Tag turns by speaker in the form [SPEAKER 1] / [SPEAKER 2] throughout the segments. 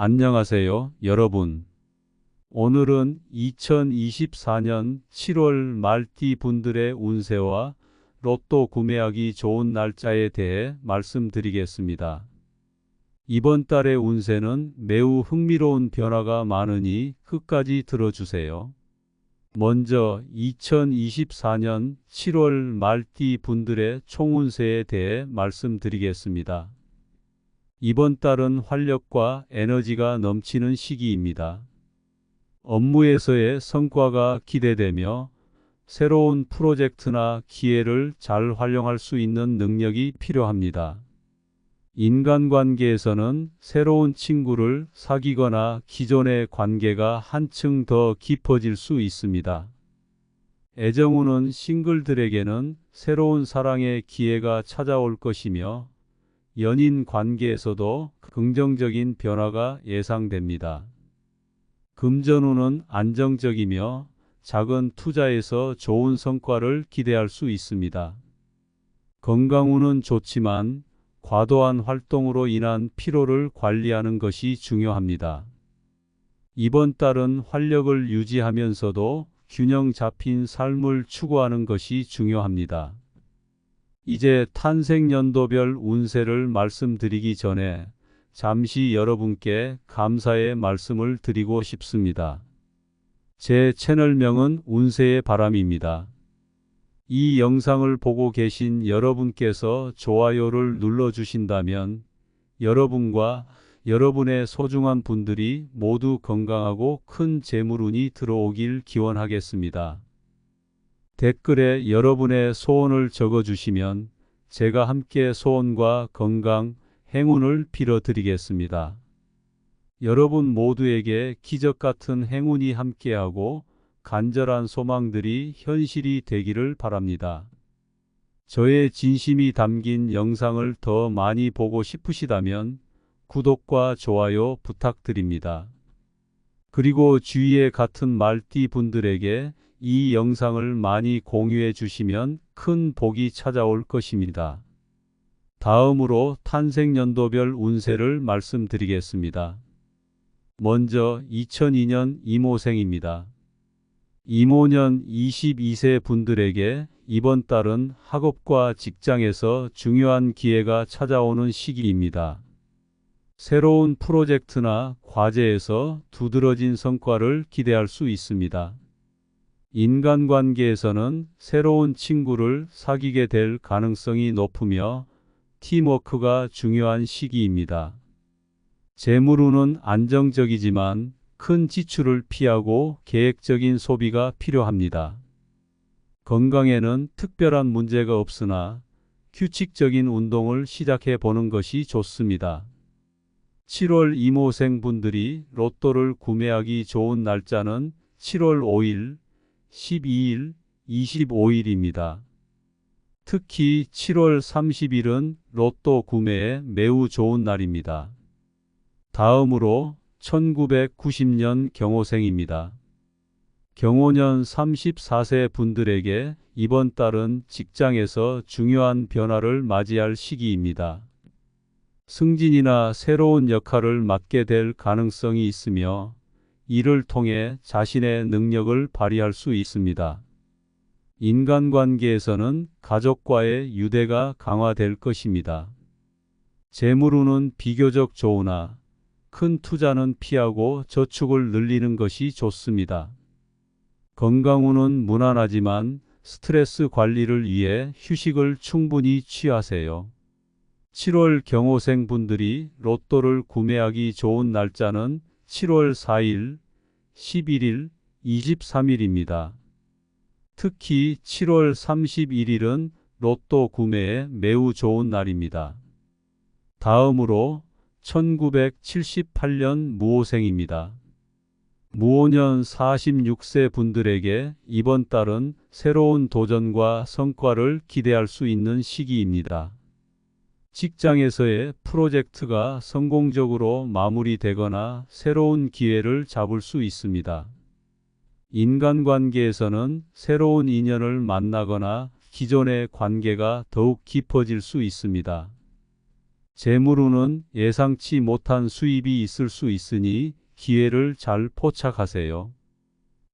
[SPEAKER 1] 안녕하세요, 여러분. 오늘은 2024년 7월 말띠 분들의 운세와 로또 구매하기 좋은 날짜에 대해 말씀드리겠습니다. 이번 달의 운세는 매우 흥미로운 변화가 많으니 끝까지 들어주세요. 먼저 2024년 7월 말띠 분들의 총운세에 대해 말씀드리겠습니다. 이번 달은 활력과 에너지가 넘치는 시기입니다. 업무에서의 성과가 기대되며 새로운 프로젝트나 기회를 잘 활용할 수 있는 능력이 필요합니다. 인간관계에서는 새로운 친구를 사귀거나 기존의 관계가 한층 더 깊어질 수 있습니다. 애정우는 싱글들에게는 새로운 사랑의 기회가 찾아올 것이며 연인 관계에서도 긍정적인 변화가 예상됩니다. 금전운은 안정적이며 작은 투자에서 좋은 성과를 기대할 수 있습니다. 건강운은 좋지만 과도한 활동으로 인한 피로를 관리하는 것이 중요합니다. 이번 달은 활력을 유지하면서도 균형 잡힌 삶을 추구하는 것이 중요합니다. 이제 탄생 연도별 운세를 말씀드리기 전에 잠시 여러분께 감사의 말씀을 드리고 싶습니다. 제 채널명은 운세의 바람입니다. 이 영상을 보고 계신 여러분께서 좋아요를 눌러주신다면 여러분과 여러분의 소중한 분들이 모두 건강하고 큰 재물운이 들어오길 기원하겠습니다. 댓글에 여러분의 소원을 적어주시면 제가 함께 소원과 건강, 행운을 빌어드리겠습니다. 여러분 모두에게 기적 같은 행운이 함께하고 간절한 소망들이 현실이 되기를 바랍니다. 저의 진심이 담긴 영상을 더 많이 보고 싶으시다면 구독과 좋아요 부탁드립니다. 그리고 주위의 같은 말띠 분들에게 이 영상을 많이 공유해 주시면 큰 복이 찾아올 것입니다. 다음으로 탄생연도별 운세를 말씀드리겠습니다. 먼저 2002년 이모생입니다. 이모년 22세 분들에게 이번 달은 학업과 직장에서 중요한 기회가 찾아오는 시기입니다. 새로운 프로젝트나 과제에서 두드러진 성과를 기대할 수 있습니다. 인간관계에서는 새로운 친구를 사귀게 될 가능성이 높으며 팀워크가 중요한 시기입니다. 재물운은 안정적이지만 큰 지출을 피하고 계획적인 소비가 필요합니다. 건강에는 특별한 문제가 없으나 규칙적인 운동을 시작해 보는 것이 좋습니다. 7월 이모생 분들이 로또를 구매하기 좋은 날짜는 7월 5일, 12일, 25일입니다. 특히 7월 30일은 로또 구매에 매우 좋은 날입니다. 다음으로 1990년 경호생입니다. 경호년 34세 분들에게 이번 달은 직장에서 중요한 변화를 맞이할 시기입니다. 승진이나 새로운 역할을 맡게 될 가능성이 있으며 이를 통해 자신의 능력을 발휘할 수 있습니다. 인간관계에서는 가족과의 유대가 강화될 것입니다. 재물운은 비교적 좋으나 큰 투자는 피하고 저축을 늘리는 것이 좋습니다. 건강운은 무난하지만 스트레스 관리를 위해 휴식을 충분히 취하세요. 7월 경호생 분들이 로또를 구매하기 좋은 날짜는 7월 4일, 11일, 23일입니다. 특히 7월 31일은 로또 구매에 매우 좋은 날입니다. 다음으로 1978년 무호생입니다. 무호년 46세 분들에게 이번 달은 새로운 도전과 성과를 기대할 수 있는 시기입니다. 직장에서의 프로젝트가 성공적으로 마무리되거나 새로운 기회를 잡을 수 있습니다. 인간관계에서는 새로운 인연을 만나거나 기존의 관계가 더욱 깊어질 수 있습니다. 재물운은 예상치 못한 수입이 있을 수 있으니 기회를 잘 포착하세요.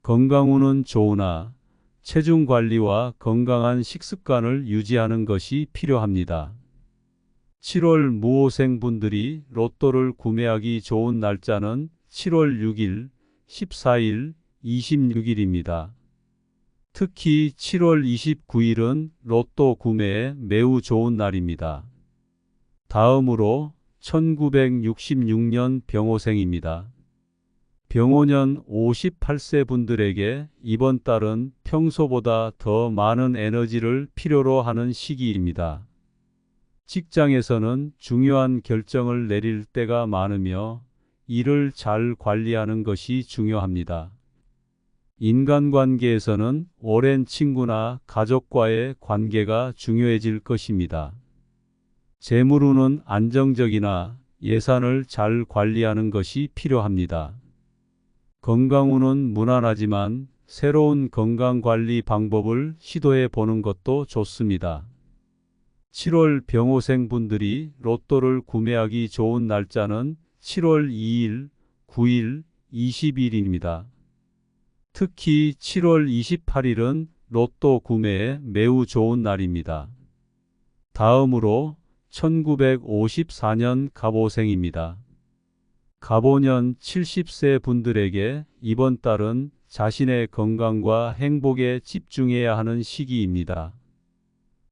[SPEAKER 1] 건강운은 좋으나 체중 관리와 건강한 식습관을 유지하는 것이 필요합니다. 7월 무호생 분들이 로또를 구매하기 좋은 날짜는 7월 6일, 14일, 26일입니다. 특히 7월 29일은 로또 구매에 매우 좋은 날입니다. 다음으로 1966년 병호생입니다. 병호년 58세 분들에게 이번 달은 평소보다 더 많은 에너지를 필요로 하는 시기입니다. 직장에서는 중요한 결정을 내릴 때가 많으며 일을 잘 관리하는 것이 중요합니다. 인간관계에서는 오랜 친구나 가족과의 관계가 중요해질 것입니다. 재물운은 안정적이나 예산을 잘 관리하는 것이 필요합니다. 건강운은 무난하지만 새로운 건강관리 방법을 시도해 보는 것도 좋습니다. 7월 병호생 분들이 로또를 구매하기 좋은 날짜는 7월 2일, 9일, 20일입니다. 특히 7월 28일은 로또 구매에 매우 좋은 날입니다. 다음으로 1954년 갑오생입니다. 갑오년 70세 분들에게 이번 달은 자신의 건강과 행복에 집중해야 하는 시기입니다.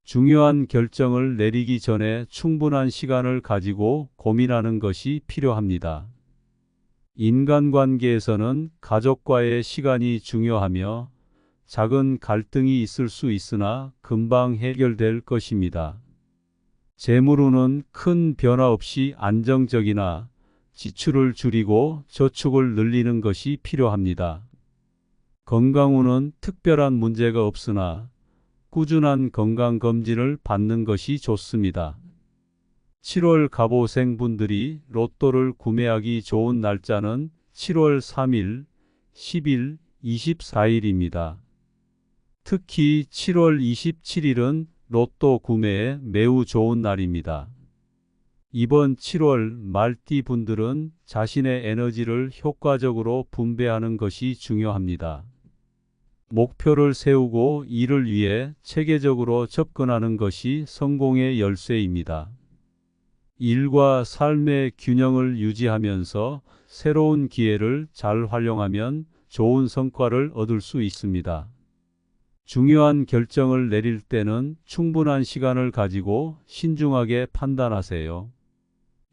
[SPEAKER 1] 중요한 결정을 내리기 전에 충분한 시간을 가지고 고민하는 것이 필요합니다. 인간관계에서는 가족과의 시간이 중요하며 작은 갈등이 있을 수 있으나 금방 해결될 것입니다. 재물운은 큰 변화 없이 안정적이나 지출을 줄이고 저축을 늘리는 것이 필요합니다. 건강운은 특별한 문제가 없으나 꾸준한 건강검진을 받는 것이 좋습니다. 7월 갑오생 분들이 로또를 구매하기 좋은 날짜는 7월 3일, 10일, 24일입니다. 특히 7월 27일은 로또 구매에 매우 좋은 날입니다. 이번 7월 말띠 분들은 자신의 에너지를 효과적으로 분배하는 것이 중요합니다. 목표를 세우고 이를 위해 체계적으로 접근하는 것이 성공의 열쇠입니다. 일과 삶의 균형을 유지하면서 새로운 기회를 잘 활용하면 좋은 성과를 얻을 수 있습니다. 중요한 결정을 내릴 때는 충분한 시간을 가지고 신중하게 판단하세요.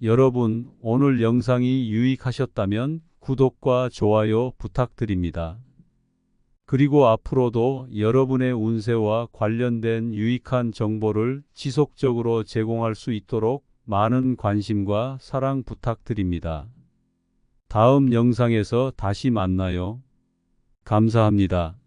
[SPEAKER 1] 여러분, 오늘 영상이 유익하셨다면 구독과 좋아요 부탁드립니다. 그리고 앞으로도 여러분의 운세와 관련된 유익한 정보를 지속적으로 제공할 수 있도록 많은 관심과 사랑 부탁드립니다. 다음 영상에서 다시 만나요. 감사합니다.